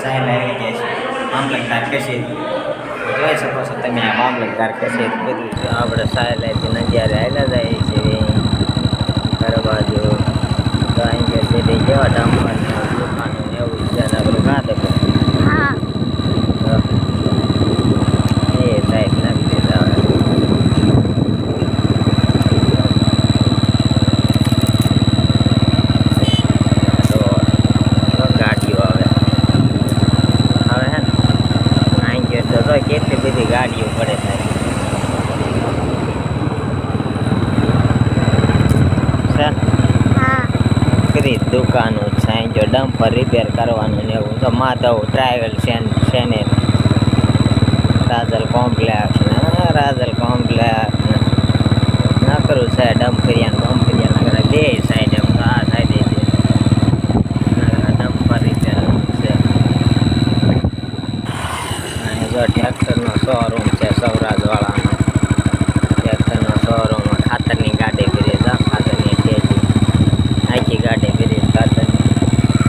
સાહેબ આવી ગયા છે. મામલતદાર કશે જોઈ શકો છો તમે આ મામલતદાર કશે બધું આપણે સાહેબ નજારે આવેલા જાય છે કરવા જો તો અહીં કે સીધી જેવા ડામર દુકાનો ને એવું છે ને આપણું કાં તો હા એ સાહેબ નાખી દીધા હવે તો તો ગાડીઓ આવે હવે હે ને અહીં ગયો તો તો કેટલી બધી ગાડીઓ પડે છે. કરી દુકાનો છે? અહીં જો ડમ્પર રિપેર કરવાનું ને એવું. તો માધવ ટ્રાવેલ સેન રાજલ કોમ્પ્લેક્સ ને. રાજલ કોમ્પ્લેક્સ ને. નકરું છે ડમ્પરિયા ડમ્પરિયા નકરા બે સાઈડ એમ તો આ સાઈડ છે નકરા ડમ્પર રિપેર છે અહીં જો ટ્રેક્ટરનો શોરૂમ છે સૌરાજવાળાનો ટ્રેક્ટરનો શોરૂમ ખાતરની ગાડી ફરી છે ખાતરની ટેજી આખી ગાડી ફરી ખાતરની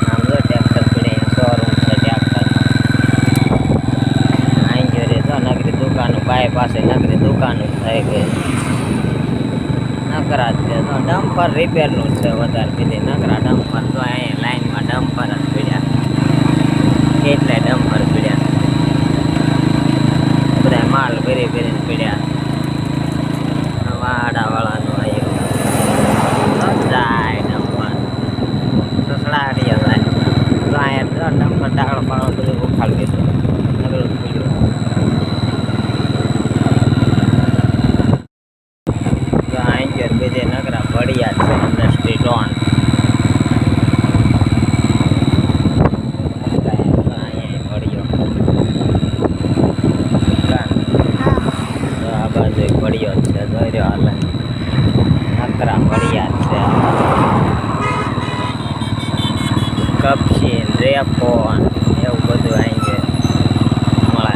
આમ જો ટ્રેક્ટર પીડે શોરૂમ છે ટ્રેક્ટર અહીં જો રે તો નગરી બાય પાસે નકરી દુકાન થઈ ગઈ. નકરા જ છે. તો ડમ્પર રિપેરનું છે વધારે કીધી. નકરા ડમ્પર તો અહીંયા લાઈનમાં ડમ્પર જ પીડ્યા. કેટલાય ડમ્પર પીડ્યા. બધા માલ ભરી ભરીને પીડ્યા વાડાવાળાનું આવ્યું જાય ડમ્પર સસડાટીએ જાય તો અહીંયા તો ડમ્પર ડાળો પાળો બધું ઉખાડી દીધું નગરું પીડ્યું તો અહીં ઘેર બધે નગરા ભળિયા જ છે ઇન્ડસ્ટ્રી ટોન અહીંયા ભળ્યો તો આ બાજુ એક ભળિયો જ હાલે નકરા ભળિયા જ છે. કપચી ને રેપો ને એવું બધું અહીં છે મળે.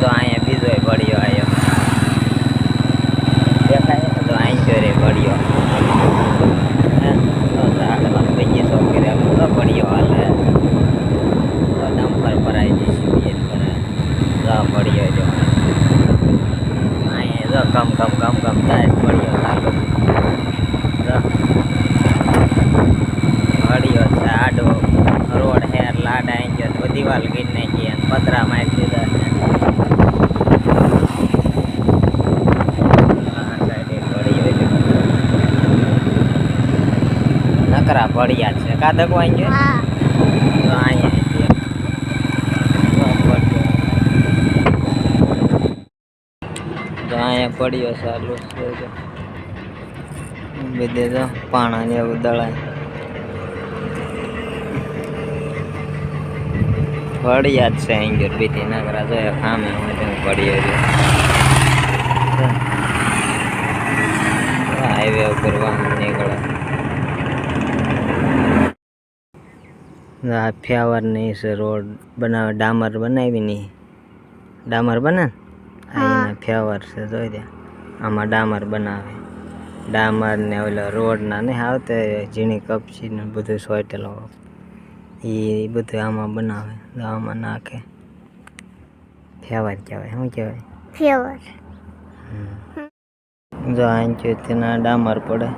તો અહીંયા બીજો ભળ્યો આવ્યો દેખાય? તો અહીં જો રે ભળિયો કર્યો હાલે તો પર ભરાઈ જઈશું ભળિયો કમ કમ કમ કમ થાય ભળિયો ચાલુ જો. ભળિયો છે આડો. રોડ હેર લાડ અહીં ગયો બધી વાલ ગઈ નાખી અને પતરા મારી દીધા છે. નકરા ભળિયા છે. કાદક વાઈ ગયો હા. તો અહીંયા છે. તો ભળિયો. તો અહીંયા પડ્યો સારું બધે તો પાણા એવું દળાય. જ છે અહીંયા બીજી નાગરા જોઈએ ખામે તો પડ્યો હાઈવે ઉપર વાહન નીકળે. ફ્યાવર નહીં છે, રોડ બનાવે, ડામર બનાવી નહીં. ડામર બને અહીંયા ફ્યાવર છે જોઈ દે આમાં ડામર બનાવે. ડામર ને ઓલા રોડના ને આવતે ઝીણી કપચી ને બધું સોટેલો એ બધું આમાં બનાવે આમાં નાખે. ફ્યાવર કહેવાય શું કહેવાય? ફેવર જો આંચ્યું તેના ડામર પડે.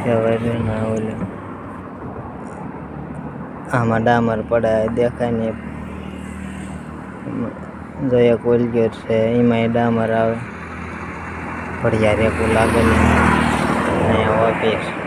ફેવર ના ઓલે. આમાં ડામર પડે દેખાય ને જો એક ઓલગેટ છે એમાં ડામર આવે. ફળિયા રેકું લાગે ને અહીંયા ઓફિસ